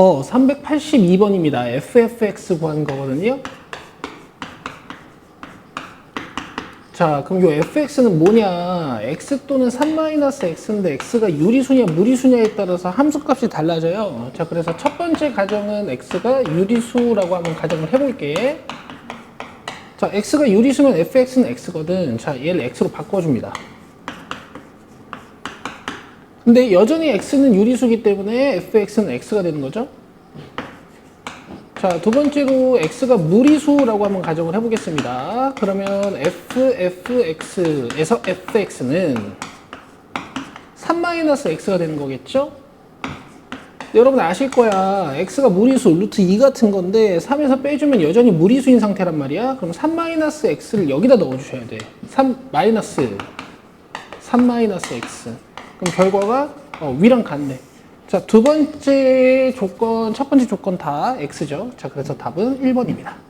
어, 382번입니다. FFX 구하는 거거든요. 자, 그럼 요 fx는 뭐냐? x 또는 3-x인데 x가 유리수냐 무리수냐에 따라서 함수값이 달라져요. 자, 그래서 첫 번째 가정은 x가 유리수라고 한번 가정을 해볼게. 자, x가 유리수면 fx는 x거든. 자, 얘를 x로 바꿔줍니다. 근데 여전히 x는 유리수기 때문에 fx는 x가 되는 거죠. 자, 두 번째로 x가 무리수라고 한번 가정을 해보겠습니다. 그러면 ffx에서 fx는 3-x가 되는 거겠죠? 여러분 아실 거야. x가 무리수, 루트 2 같은 건데 3에서 빼주면 여전히 무리수인 상태란 말이야. 그럼 3-x를 여기다 넣어주셔야 돼. 3 마이너스 3-x. 그럼 결과가 어, 위랑 같네. 자, 두 번째 조건, 첫 번째 조건 다 x죠. 자, 그래서 답은 1번입니다.